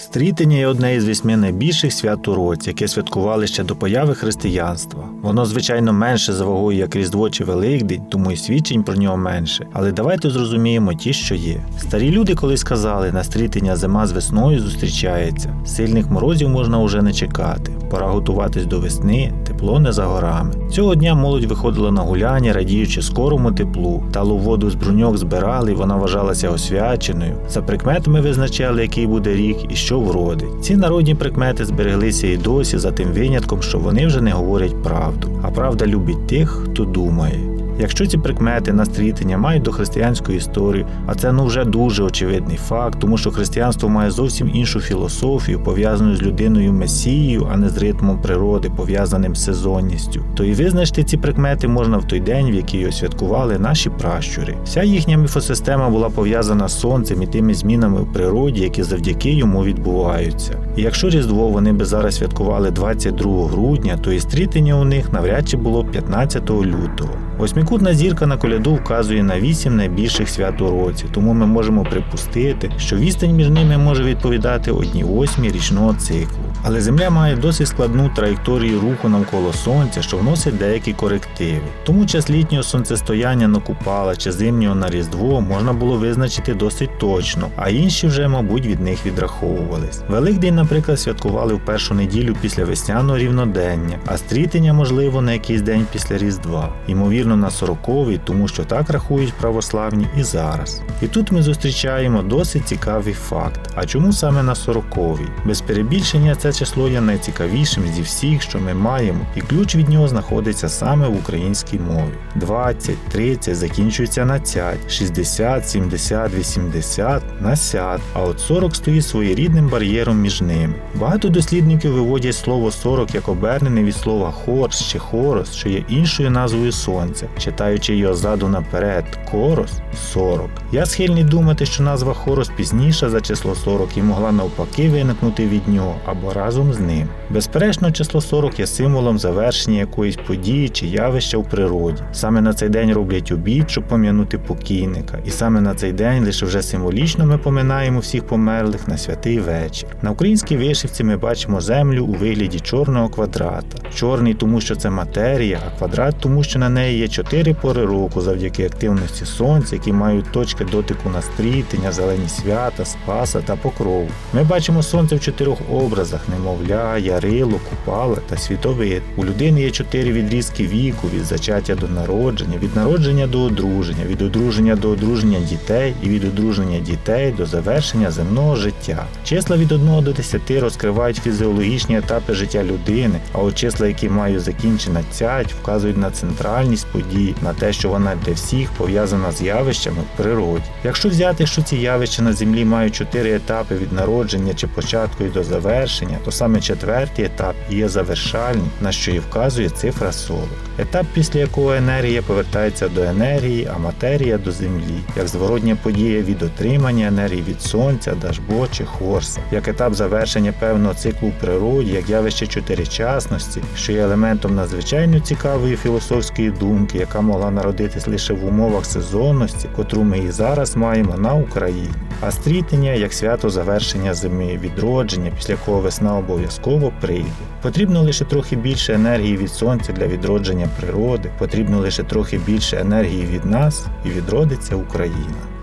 Стрітення є одне із вісьми найбільших свят у році, яке святкували ще до появи християнства. Воно, звичайно, менше за вагою, як Різдво чи Великдень, тому й свідчень про нього менше. Але давайте зрозуміємо ті, що є. Старі люди колись казали, на стрітення зима з весною зустрічається. Сильних морозів можна уже не чекати. Пора готуватись до весни, тепло не за горами. Цього дня молодь виходила на гуляння, радіючи скорому теплу. Талу воду з бруньок збирали, і вона вважалася освяченою. За прикметами визначали, який буде рік і що вродить. Ці народні прикмети збереглися і досі за тим винятком, що вони вже не говорять правду. А правда любить тих, хто думає. Якщо ці прикмети на стрітення мають до християнської історії, а це ну вже дуже очевидний факт, тому що християнство має зовсім іншу філософію, пов'язану з людиною месією, а не з ритмом природи, пов'язаним з сезонністю, то і визначити ці прикмети можна в той день, в який його святкували наші пращури. Вся їхня міфосистема була пов'язана з сонцем і тими змінами в природі, які завдяки йому відбуваються. І якщо Різдво вони би зараз святкували 22 грудня, то і стрітення у них навряд чи було 15 лютого. Восьмикутна зірка на коляду вказує на вісім найбільших свят у році, тому ми можемо припустити, що відстань між ними може відповідати одній восьмій річного циклу. Але Земля має досить складну траєкторію руху навколо Сонця, що вносить деякі корективи. Тому час літнього сонцестояння на Купала чи зимнього на Різдво можна було визначити досить точно, а інші вже, мабуть, від них відраховувались. Великдень, наприклад, святкували в першу неділю після весняного рівнодення, а стрітення, можливо, на якийсь день після Різдва. Ймовірно, на сороковий, тому що так рахують православні і зараз. І тут ми зустрічаємо досить цікавий факт. А чому саме на сороковий? Без перебільшення це число є найцікавішим зі всіх, що ми маємо, і ключ від нього знаходиться саме в українській мові. 20, 30 закінчується на цять, 60, 70, 80 на сяд, а от 40 стоїть своєрідним бар'єром між ними. Багато дослідників виводять слово 40 як обернене від слова хорс чи хорос, що є іншою назвою сонця, читаючи його ззаду наперед, корос 40. Я схильний думати, що назва хорос пізніша за число 40 і могла навпаки виникнути від нього або разом з ним. Безперечно, число 40 є символом завершення якоїсь події чи явища в природі. Саме на цей день роблять обід, щоб пом'янути покійника, і саме на цей день лише вже символічно ми поминаємо всіх померлих на святий вечір. На українській вишивці ми бачимо землю у вигляді чорного квадрата. Чорний, тому що це матерія, а квадрат, тому що на неї є чотири пори року завдяки активності сонця, які мають точки дотику на стрітення, зелені свята, спаса та покрову. Ми бачимо сонце в чотирьох образах: немовля, ярило, купала та світовид. У людини є чотири відрізки віку від зачаття до народження, від народження до одруження, від одруження до одруження дітей і від одруження дітей до завершення земного життя. Числа від 1 до 10 розкривають фізіологічні етапи життя людини, а от числа, які мають закінчена цять, вказують на центральність подій, на те, що вона для всіх пов'язана з явищами в природі. Якщо взяти, що ці явища на землі мають чотири етапи від народження чи початку і до завершення, то саме четвертий етап є завершальний, на що і вказує цифра 40. Етап, після якого енергія повертається до енергії, а матерія до землі, як зворотня подія від отримання енергії від сонця, дажбо чи хорса, як етап завершення певного циклу природі, як явище чотиричасності, що є елементом надзвичайно цікавої філософської думки, яка могла народитись лише в умовах сезонності, котру ми і зараз маємо на Україні. А стрітення як свято завершення зими, відродження, після якого весна обов'язково прийде. Потрібно лише трохи більше енергії від сонця для відродження природи, потрібно лише трохи більше енергії від нас, і відродиться Україна.